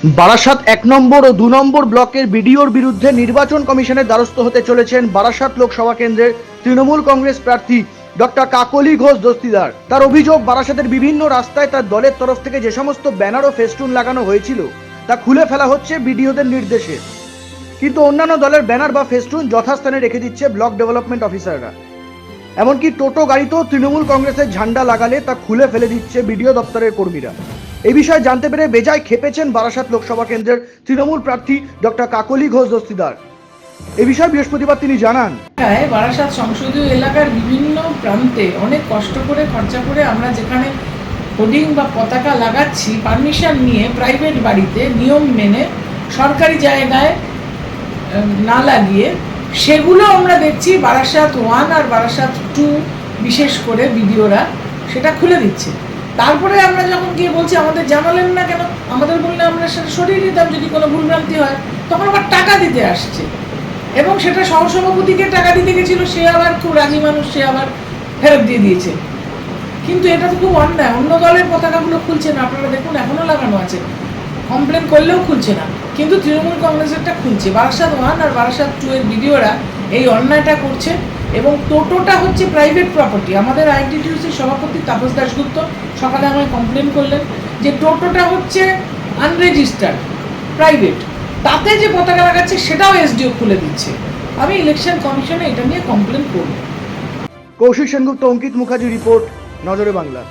বারাসাত এক নম্বর ও দু নম্বর ব্লকের বিডিওর বিরুদ্ধে নির্বাচন কমিশনের দ্বারস্থ হতে চলেছেন বারাসাত লোকসভা কেন্দ্রের তৃণমূল কংগ্রেস প্রার্থী ডক্টর কাকলি ঘোষ দস্তিদার। তার অভিযোগ, বারাসাতের বিভিন্ন রাস্তায় তার দলের তরফ থেকে যে সমস্ত ব্যানার ও ফেস্টুন লাগানো হয়েছিল, তা খুলে ফেলা হচ্ছে বিডিওদের নির্দেশে। কিন্তু অন্যান্য দলের ব্যানার বা ফেস্টুন যথাস্থানে রেখে দিচ্ছে ব্লক ডেভেলপমেন্ট অফিসাররা। এমনকি টোটো গাড়িতেও তৃণমূল কংগ্রেসের ঝান্ডা লাগালে তা খুলে ফেলে দিচ্ছে বিডিও দপ্তরের কর্মীরা। এই বিষয়ে জানতে পেরে বেজায় খেপেছেন বারাসাত লোকসভা কেন্দ্রের তৃণমূল প্রার্থী ডক্টর কাকলি ঘোষ দস্তিদার। এ বিষয়ে বৃহস্পতিবার তিনি জানান। বারাসাত সংসদীয় এলাকার বিভিন্ন প্রান্তে অনেক কষ্ট করে, খরচা করে আমরা যেখানে হোর্ডিং বা পতাকা লাগাচ্ছি, পারমিশন নিয়ে প্রাইভেট বাড়িতে নিয়ম মেনে সরকারি জায়গায় না লাগিয়ে সেগুলো আমরা দেখছি বারাসাত ওয়ান আর বারাসাত টু বিশেষ করে ভিডিওরা সেটা খুলে দিচ্ছে। তারপরে আমরা যখন গিয়ে বলছি, আমাদের জানালেন না কেন? আমাদের বললে আমরা সেটা সরিয়ে দিতাম যদি কোনো ভুলভ্রান্তি হয়। তখন আবার টাকা দিতে আসছে। এবং সেটা সহসভাপতিকে টাকা দিতে গেছিল, সে আবার খুব রাজি মানুষ, সে আবার ফেরত দিয়ে দিয়েছে। কিন্তু এটা তো খুব অন্যায়। অন্য দলের পতাকাগুলো খুলছে না। আপনারা দেখুন, এখনও লাগানো আছে। কমপ্লেন করলেও খুলছে না। কিন্তু তৃণমূল কংগ্রেসেরটা খুলছে। বারাসাত ওয়ান আর বারাসাত টু এর ভিডিওরা এই অন্যায়টা করছে। এবং টোটোটা হচ্ছে প্রাইভেট প্রপার্টি আমাদের আইটিটিউসির সভাপতি তাপস দাশগুপ্ত সকালে আমায় কমপ্লেন করলেন যে টোটোটা হচ্ছে আনরেজিস্টার্ড প্রাইভেট তাতে যে পতাকা লাগাচ্ছে সেটাও এসডিও খুলে দিচ্ছে। আমি ইলেকশন কমিশনে এটা নিয়ে কমপ্লেন করব। কৌশিক সেনগুপ্ত, অঙ্কিত মুখার্জি রিপোর্ট, নজরে বাংলা।